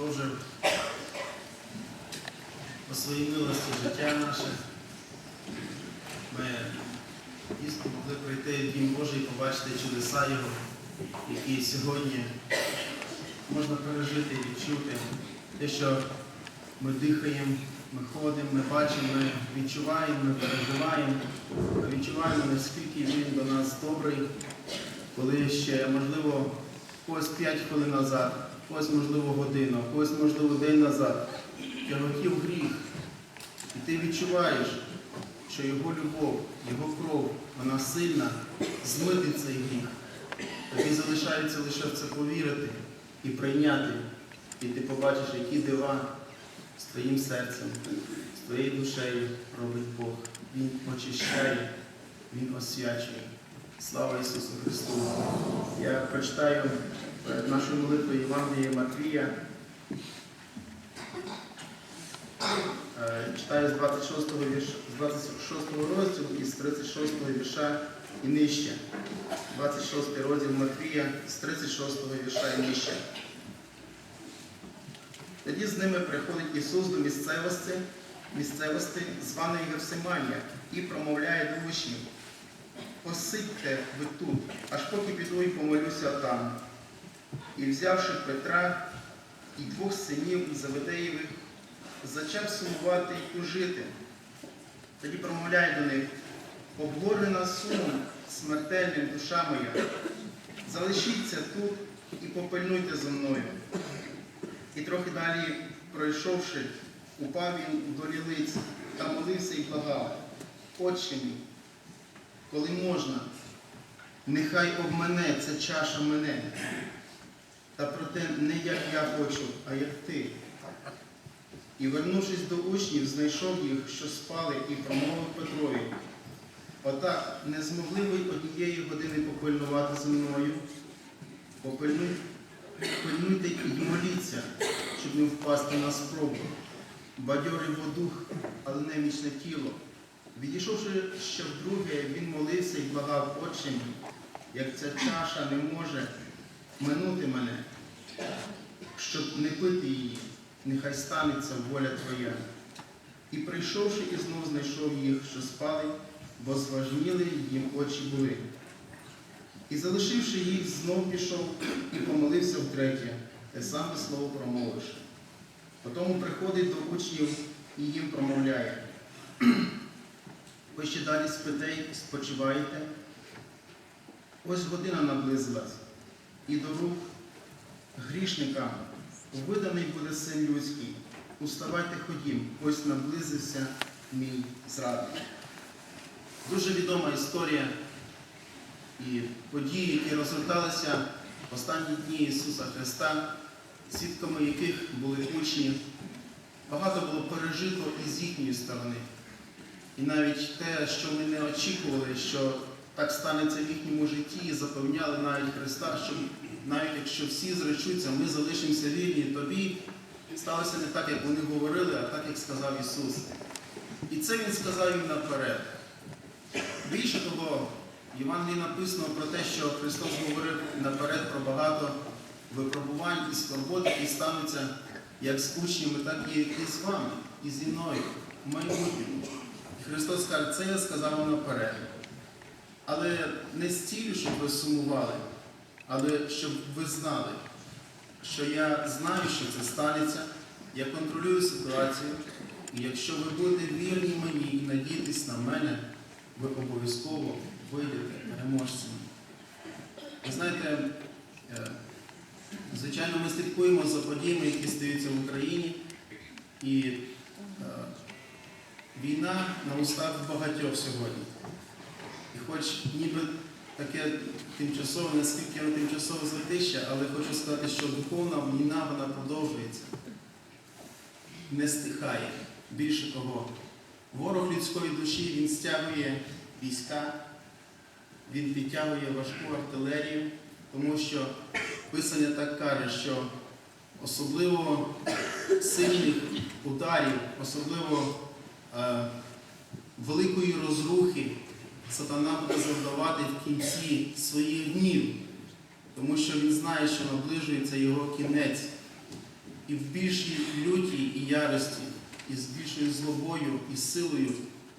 продовжив по своїй милості життя наше. Ми дійсно могли прийти в Дім Божий і побачити чудеса Його, які сьогодні можна пережити і відчути. Те, що ми дихаємо, ми ходимо, ми бачимо, ми відчуваємо, ми переживаємо, ми відчуваємо, наскільки він до нас добрий, коли ще, можливо, когось 5 хвилин назад, когось, можливо, годину, когось, можливо, день назад, тяготів гріх. І ти відчуваєш, що його любов, його кров, вона сильна, змити цей гріх. Тобі залишається лише в це повірити і прийняти. І ти побачиш, які дива з твоїм серцем, з твоєю душею робить Бог. Він очищає, Він освячує. Слава Ісусу Христу! Я прочитаю перед нашою молитвою Євангелія Матвія. Е, Читаю з 26 вірша, з 26 розділу і з 36 вірша і нижче. 26 розділ Матвія з 36-го вірша і нижче. Тоді з ними приходить Ісус до місцевості, місцевості званої Герсиманія, і промовляє до учнів. Посидьте ви тут, аж поки піду і помолюся там. І взявши Петра і двох синів Заведеєвих, зачав сумувати й тужити. Тоді промовляє до них, обгорена сумом смертельним душа моя, залишіться тут і попильнуйте за мною. І трохи далі, пройшовши, упав він у долі лиць та молився і благав, Отче мій, коли можна, нехай обмене ця чаша мене. Та проте не як я хочу, а як ти. І, вернувшись до учнів, знайшов їх, що спали, і промовив Петрові. Отак, не змогли ви однієї години попильнувати за мною. Попильнуй, пильнуйте і моліться, щоб не впасти на спробу. Бадьорий дух, але немічне тіло. Відійшовши ще вдруге, він молився і благав Отче як ця чаша не може минути мене, щоб не пити її, нехай станеться воля Твоя. І прийшовши і знов знайшов їх, що спали, бо зважніли їм очі були. І залишивши їх, знов пішов і помолився втретє, те саме слово промовивши. Потому приходить до учнів і їм промовляє. Ви ще далі спите, й спочиваєте. Ось година наблизилась, і до рук грішникам виданий буде син людський. Уставайте ходім, ось наблизився мій зрадник. Дуже відома історія і події, які розгорталися в останні дні Ісуса Христа, свідками яких були учні. Багато було пережито і з їхньої сторони. І навіть те, що ми не очікували, що так станеться в їхньому житті, і запевняли навіть Христа, що навіть якщо всі зречуться, ми залишимося вільні тобі, сталося не так, як вони говорили, а так, як сказав Ісус. І це Він сказав їм наперед. Більше того, в Євангелії написано про те, що Христос говорив наперед про багато випробувань і скорбот, які стануться як з учнями, так і з вами, і зі мною в майбутньому. І Христос каже, це я сказав вам наперед. Але не стілю, щоб ви сумували, але щоб ви знали, що я знаю, що це станеться, я контролюю ситуацію, і якщо ви будете вірні мені і надіятись на мене, ви обов'язково вийдете переможцями. Ви знаєте, е, звичайно, ми слідкуємо за подіями, які стаються в Україні, і е, війна на устах багатьох сьогодні. І хоч ніби таке тимчасове, наскільки воно тимчасове затища, але хочу сказати, що духовна війна вона продовжується, не стихає. Більше того, ворог людської душі він стягує війська, він підтягує важку артилерію, тому що Писання так каже, що особливо сильних ударів, особливо е, великої розрухи сатана буде завдавати в кінці своїх днів, тому що він знає, що наближується його кінець. і в більшій люті і ярості, і з більшою злобою і силою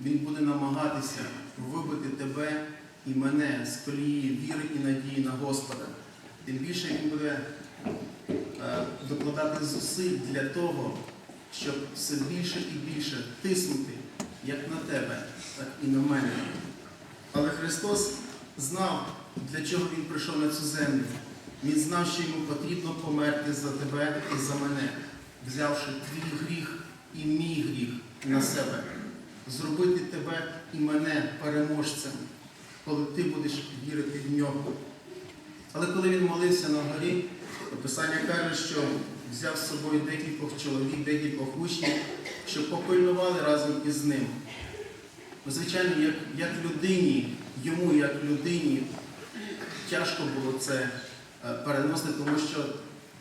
він буде намагатися вибити тебе і мене з колії віри і надії на Господа. Тим більше він буде е, докладати зусиль для того, щоб все більше і більше тиснути як на тебе, так і на мене. Але Христос знав, для чого Він прийшов на цю землю. Він знав, що йому потрібно померти за тебе і за мене, взявши твій гріх і мій гріх на себе, зробити тебе і мене переможцем, коли ти будеш вірити в нього. Але коли він молився на горі, Писання каже, що взяв з собою декількох чоловік, декількох учнів, щоб попильнували разом із ним. Ну, Звичайно, як, як людині, йому, як людині, тяжко було це е, переносити, тому що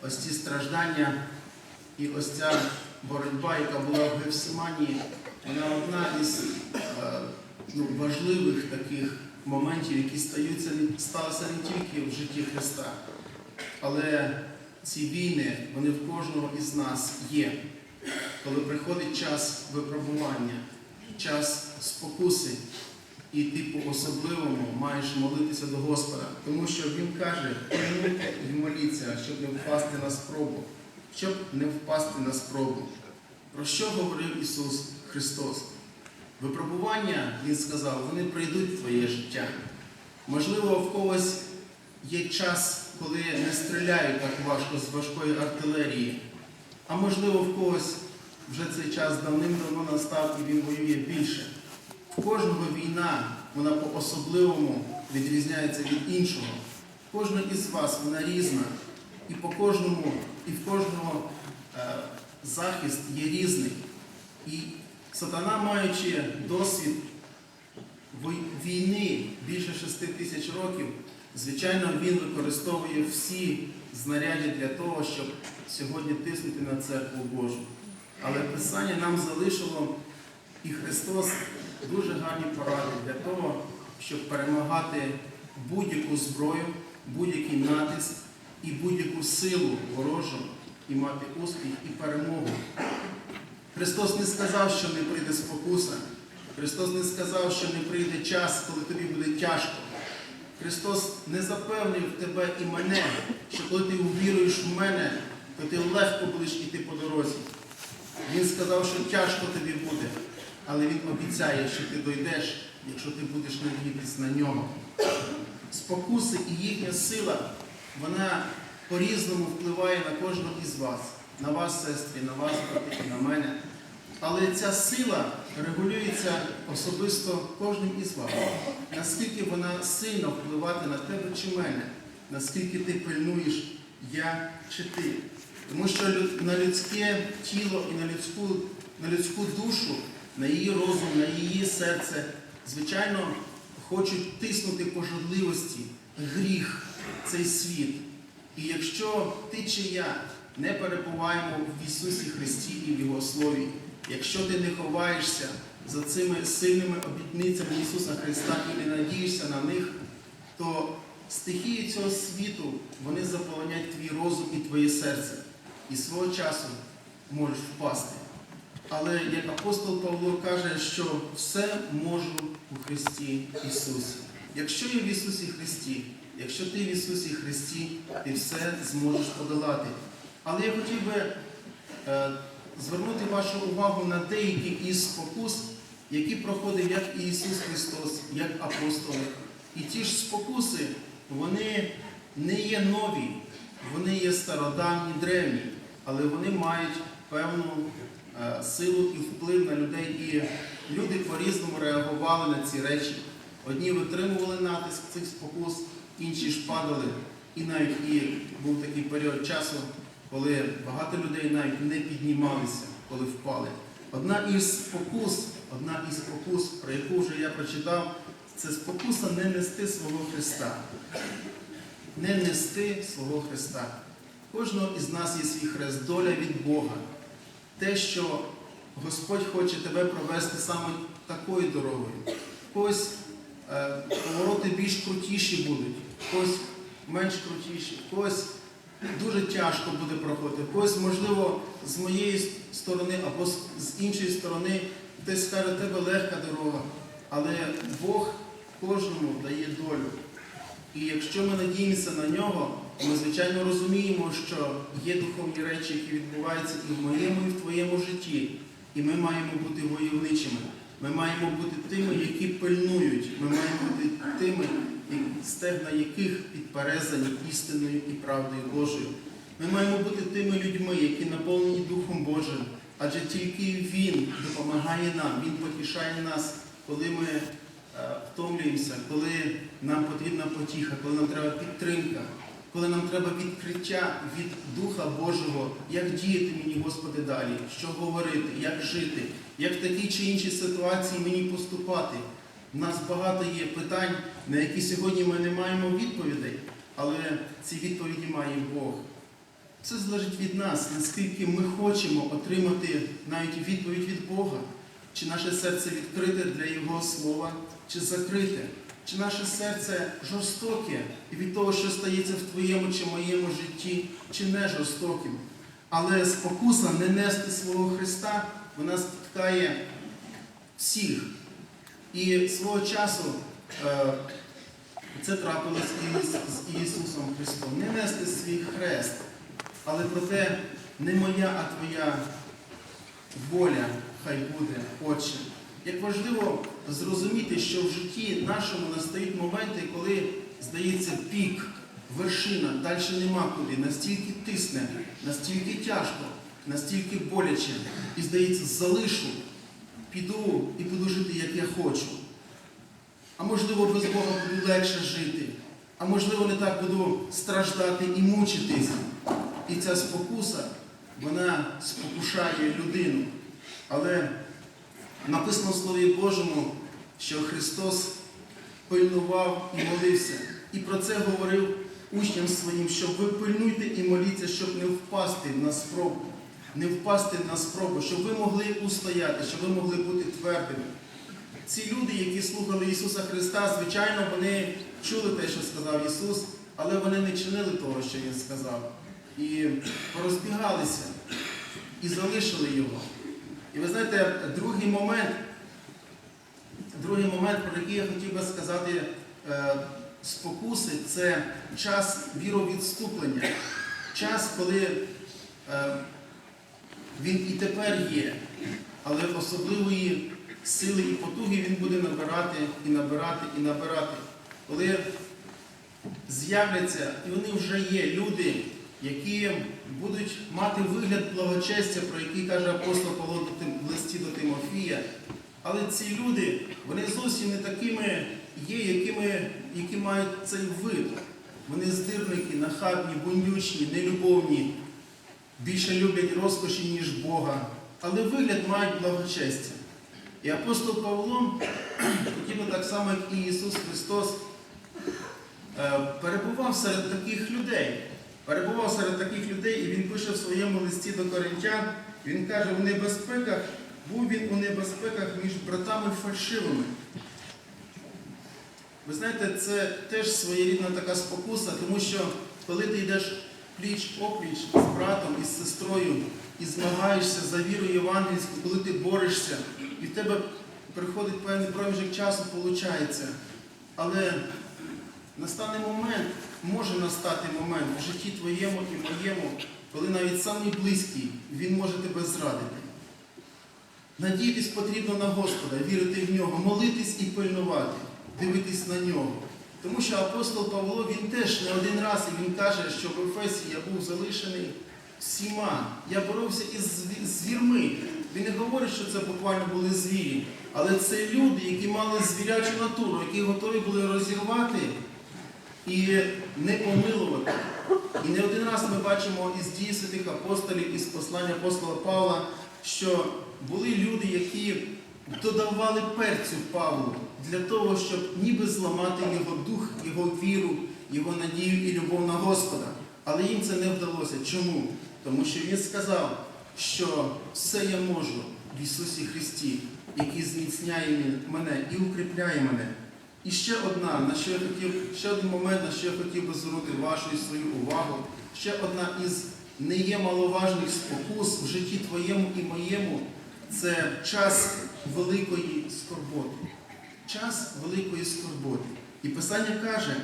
ось ці страждання і ось ця боротьба, яка була в Гефсиманії, вона одна із е, ну, важливих таких моментів, які стаються, сталися не тільки в житті Христа, але ці війни, вони в кожного із нас є. Коли приходить час випробування, час спокуси, і ти по-особливому маєш молитися до Господа, тому що Він каже, «Пильнуйте і моліться, щоб не впасти на спробу, щоб не впасти на спробу. Про що говорив Ісус Христос? Випробування, Він сказав, вони прийдуть в твоє життя. Можливо, в когось є час, коли не стріляють так важко з важкої артилерії, а можливо, в когось вже цей час давним-давно настав і він воює більше. Кожного війна, вона по-особливому відрізняється від іншого. Кожна із вас вона різна. І по кожному, і в кожного е, захист є різний. І сатана, маючи досвід війни більше шести тисяч років, звичайно, він використовує всі знаряддя для того, щоб сьогодні тиснути на церкву Божу. Але Писання нам залишило і Христос дуже гарні поради для того, щоб перемагати будь-яку зброю, будь-який натиск і будь-яку силу ворожу і мати успіх і перемогу. Христос не сказав, що не прийде спокуса. Христос не сказав, що не прийде час, коли тобі буде тяжко. Христос не запевнив тебе і мене, що коли ти увіруєш в мене, то ти легко будеш йти по дорозі. Він сказав, що тяжко тобі буде, але Він обіцяє, що ти дойдеш, якщо ти будеш надіятись на нього. Спокуси і їхня сила, вона по-різному впливає на кожного із вас, на вас, сестри, на вас, брати, на мене. Але ця сила регулюється особисто кожним із вас. Наскільки вона сильно впливати на тебе чи мене, наскільки ти пильнуєш я чи ти. Тому що на людське тіло і на людську, на людську душу, на її розум, на її серце, звичайно, хочуть тиснути по жадливості, гріх, цей світ. І якщо ти чи я не перебуваємо в Ісусі Христі і в Його Слові, якщо ти не ховаєшся за цими сильними обітницями Ісуса Христа і не надієшся на них, то стихії цього світу вони заполонять твій розум і твоє серце. І свого часу можеш впасти. Але як апостол Павло каже, що все можу у Христі Ісусі. Якщо я в Ісусі Христі, якщо ти в Ісусі Христі, ти все зможеш подолати. Але я хотів би е, звернути вашу увагу на деякі із спокус, які проходив як Ісус Христос, як апостоли. І ті ж спокуси, вони не є нові, вони є стародавні, древні, але вони мають певну силу і вплив на людей. І люди по-різному реагували на ці речі. Одні витримували натиск цих спокус, інші ж падали. І навіть і був такий період часу, коли багато людей навіть не піднімалися, коли впали. Одна із спокус, одна із спокус, про яку вже я прочитав, це спокуса не нести свого Христа. Не нести свого Христа. Кожного із нас є свій хрест, доля від Бога. Те, що Господь хоче тебе провести саме такою дорогою. Когось е, повороти більш крутіші будуть, когось менш крутіші, когось дуже тяжко буде проходити. Когось, можливо, з моєї сторони або з іншої сторони десь скаже, «В тебе легка дорога. Але Бог кожному дає долю. І якщо ми надіємося на нього, ми звичайно розуміємо, що є духовні речі, які відбуваються і в моєму, і в твоєму житті. І ми маємо бути войовничими. Ми маємо бути тими, які пильнують. Ми маємо бути тими, стегна яких підперезані істиною і правдою Божою. Ми маємо бути тими людьми, які наповнені Духом Божим, адже тільки Він допомагає нам, Він потішає нас, коли ми е, втомлюємося, коли нам потрібна потіха, коли нам треба підтримка, коли нам треба відкриття від Духа Божого, як діяти мені, Господи, далі, що говорити, як жити, як в такій чи іншій ситуації мені поступати. У нас багато є питань, на які сьогодні ми не маємо відповідей, але ці відповіді має Бог. Це залежить від нас, наскільки ми хочемо отримати навіть відповідь від Бога. Чи наше серце відкрите для Його слова, чи закрите, чи наше серце жорстоке від того, що стається в твоєму чи моєму житті, чи не жорстоким. Але спокуса не нести свого Христа, вона спіткає всіх. І свого часу е, це трапилось і з, Ісусом Христом. Не нести свій хрест, але проте не моя, а твоя воля хай буде, Отче. Як важливо зрозуміти, що в житті нашому настають моменти, коли здається пік, вершина, далі нема куди, настільки тисне, настільки тяжко, настільки боляче, і здається, залишу, піду і буду жити, як я хочу. А можливо, без Бога буду легше жити, а можливо, не так буду страждати і мучитись. І ця спокуса, вона спокушає людину. Але написано в Слові Божому, що Христос пильнував і молився. І про це говорив учням своїм, що ви пильнуйте і моліться, щоб не впасти на спробу, не впасти на спробу, щоб ви могли устояти, щоб ви могли бути твердими. Ці люди, які слухали Ісуса Христа, звичайно, вони чули те, що сказав Ісус, але вони не чинили того, що Він сказав. І порозбігалися, і залишили Його. І ви знаєте, другий момент, другий момент, про який я хотів би сказати, е, спокуси, це час віровідступлення. Час, коли е, він і тепер є, але особливої сили і потуги він буде набирати і набирати і набирати. Коли з'являться, і вони вже є люди, які будуть мати вигляд благочестя, про який каже апостол Павло в листі до Тимофія. Але ці люди, вони зовсім не такими є, якими, які мають цей вид. Вони здирники, нахабні, бундючні, нелюбовні, більше люблять розкоші, ніж Бога, але вигляд мають благочестя. І апостол Павло, хотів так само, як і Ісус Христос, е, перебував серед таких людей. Перебував серед таких людей, і він пише в своєму листі до коринтян, він каже, в небезпеках, був він у небезпеках між братами фальшивими. Ви знаєте, це теж своєрідна така спокуса, тому що коли ти йдеш пліч опліч з братом і з сестрою і змагаєшся за віру євангельську, коли ти борешся, і в тебе приходить певний проміжок часу, виходить. Але настане момент, може настати момент в житті твоєму і моєму, коли навіть самий близький, він може тебе зрадити. Надіятись потрібно на Господа, вірити в нього, молитись і пильнувати, дивитись на нього. Тому що апостол Павло він теж не один раз і він каже, що в Ефесі я був залишений всіма. Я боровся із звірми. Він не говорить, що це буквально були звірі, але це люди, які мали звірячу натуру, які готові були розірвати і не помилувати. І не один раз ми бачимо із дії святих апостолів, із послання апостола Павла, що були люди, які додавали перцю Павлу для того, щоб ніби зламати його дух, його віру, його надію і любов на Господа. Але їм це не вдалося. Чому? Тому що він сказав, що все я можу в Ісусі Христі, який зміцняє мене і укріпляє мене. І ще одна, на що я хотів, ще один момент, на що я хотів би звернути вашу і свою увагу. Ще одна із не є маловажних спокус в житті твоєму і моєму це час великої скорботи. Час великої скорботи. І Писання каже,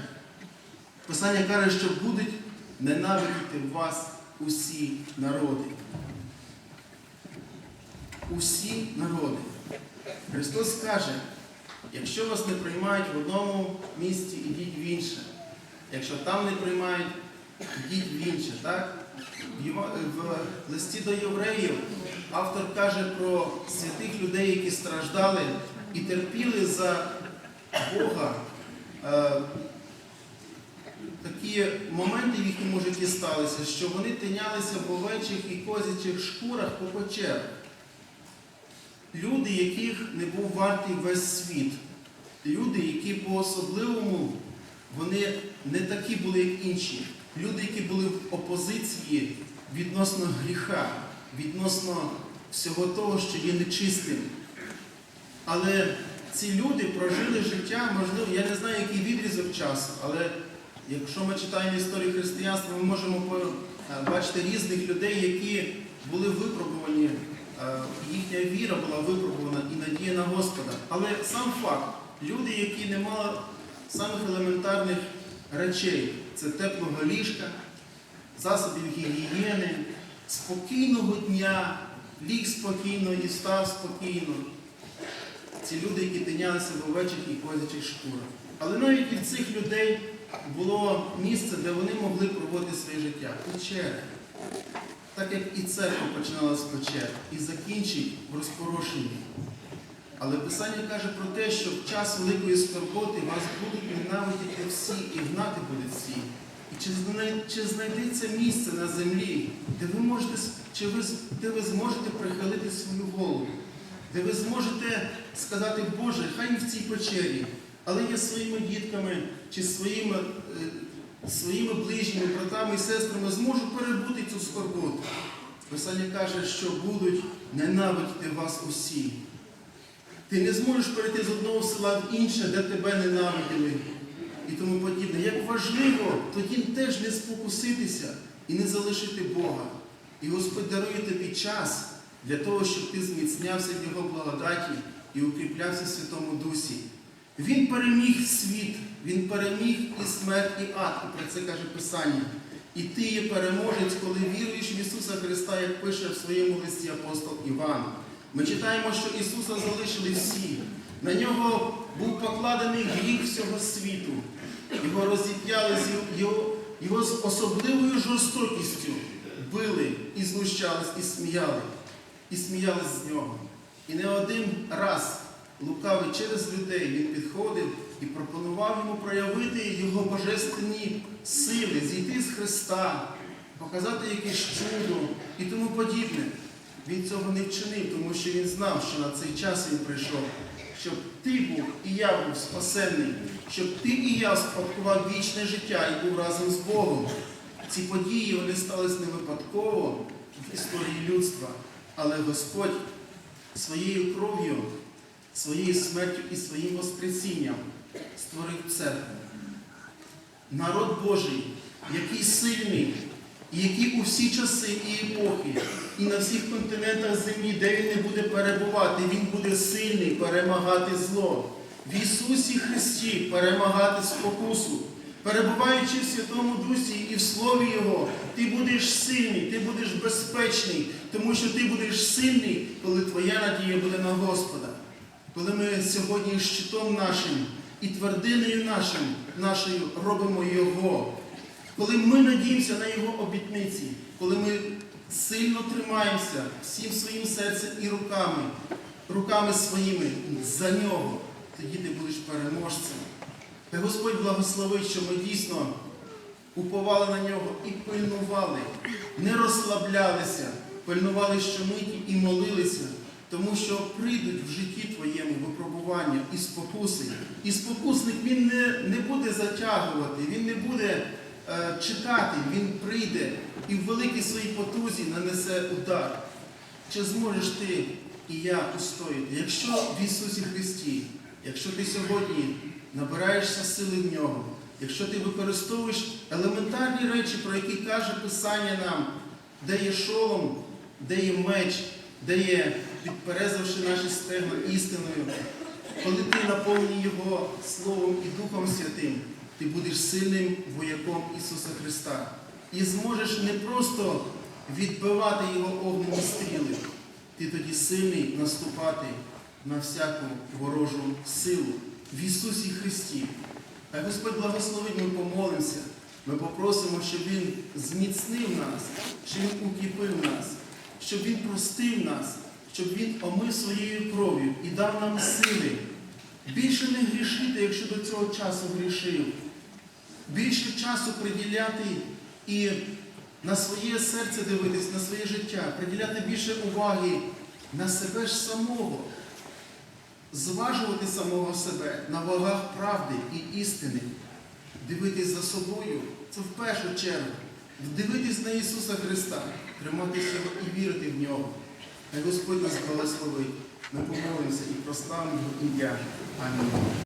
Писання каже, що будуть ненавидіти вас усі народи. Усі народи. Христос каже, якщо вас не приймають в одному місті, ідіть в інше. Якщо там не приймають, ідіть в інше. Так? В В листі до євреїв автор каже про святих людей, які страждали і терпіли за Бога. Е, Такі моменти в їхньому житті сталися, що вони тинялися в овечих і козячих шкурах по печерах. Люди, яких не був вартий весь світ. Люди, які по-особливому вони не такі були, як інші. Люди, які були в опозиції відносно гріха, відносно всього того, що є нечистим. Але ці люди прожили життя, можливо, я не знаю, який відрізок часу, але якщо ми читаємо історію християнства, ми можемо бачити різних людей, які були випробувані, їхня віра була випробувана і надія на Господа. Але сам факт, люди, які не мали самих елементарних речей, це теплого ліжка, засобів гігієни, спокійного дня, ліг спокійно і став спокійно. Ці люди, які тинялися в овечих і козячих шкурах. Але навіть і в цих людей було місце, де вони могли проводити своє життя. Печери. Так як і церква починала з печер і закінчить в розпорошенні. Але Писання каже про те, що в час великої скорботи вас будуть ненавидіти всі і гнати будуть всі. І чи, знай- чи знайдеться місце на землі, де ви можете, чи ви, де ви зможете прихилити свою голову, де ви зможете сказати, Боже, хай не в цій печері, але я своїми дітками чи своїми, е, своїми ближніми братами і сестрами зможу перебути цю скорботу. Писання каже, що будуть ненавидіти вас усі. Ти не зможеш перейти з одного села в інше, де тебе ненавиділи і тому подібне. Як важливо тоді теж не спокуситися і не залишити Бога. І Господь дарує тобі час для того, щоб ти зміцнявся в Його благодаті і укріплявся в Святому Дусі. Він переміг світ, Він переміг і смерть, і ад, і про це каже Писання. І ти є переможець, коли віруєш в Ісуса Христа, як пише в своєму листі апостол Іван. Ми читаємо, що Ісуса залишили всі. На нього був покладений гріх всього світу. Його розіп'яли його, його з особливою жорстокістю били і знущались, і сміяли, і сміялись з нього. І не один раз лукавий через людей він підходив і пропонував йому проявити його божественні сили, зійти з Христа, показати якесь чудо і тому подібне. Він цього не вчинив, тому що він знав, що на цей час він прийшов, щоб ти був і я був спасенний, щоб ти і я спадкував вічне життя і був разом з Богом. Ці події вони сталися не випадково в історії людства, але Господь своєю кров'ю, своєю смертю і своїм воскресінням створив церкву. Народ Божий, який сильний, і який у всі часи і епохи, і на всіх континентах землі, де він не буде перебувати, він буде сильний перемагати зло. В Ісусі Христі перемагати спокусу. Перебуваючи в Святому Дусі і в Слові Його, ти будеш сильний, ти будеш безпечний, тому що ти будеш сильний, коли твоя надія буде на Господа. Коли ми сьогодні щитом нашим і твердиною нашим, нашою робимо Його, коли ми надіємося на Його обітниці, коли ми сильно тримаємося всім своїм серцем і руками, руками своїми за нього, тоді ти будеш переможцем. Та Господь благословить, що ми дійсно уповали на нього і пильнували, не розслаблялися, пильнували щомиті і молилися, тому що прийдуть в житті твоєму випробування і спокуси. І спокусник він не, не буде затягувати, він не буде е, чекати, він прийде і в великій своїй потузі нанесе удар. Чи зможеш ти і я устояти? Якщо в Ісусі Христі, якщо ти сьогодні набираєшся сили в нього, якщо ти використовуєш елементарні речі, про які каже Писання нам, де є шолом, де є меч, де є підперезавши наші стегна істиною, коли ти наповнюєш його Словом і Духом Святим, ти будеш сильним вояком Ісуса Христа і зможеш не просто відбивати його огнені стріли, ти тоді сильний наступати на всяку ворожу силу в Ісусі Христі. Хай Господь благословить, ми помолимося. Ми попросимо, щоб Він зміцнив нас, щоб Він укріпив нас, щоб Він простив нас, щоб Він омив своєю кров'ю і дав нам сили. Більше не грішити, якщо до цього часу грішив. Більше часу приділяти і на своє серце дивитись, на своє життя, приділяти більше уваги на себе ж самого, зважувати самого себе на вагах правди і істини, дивитись за собою, це в першу чергу, дивитись на Ісуса Христа, триматися і вірити в нього. Хай Господь нас благословить. Ми помолимося і прославимо Його ім'я. Амінь.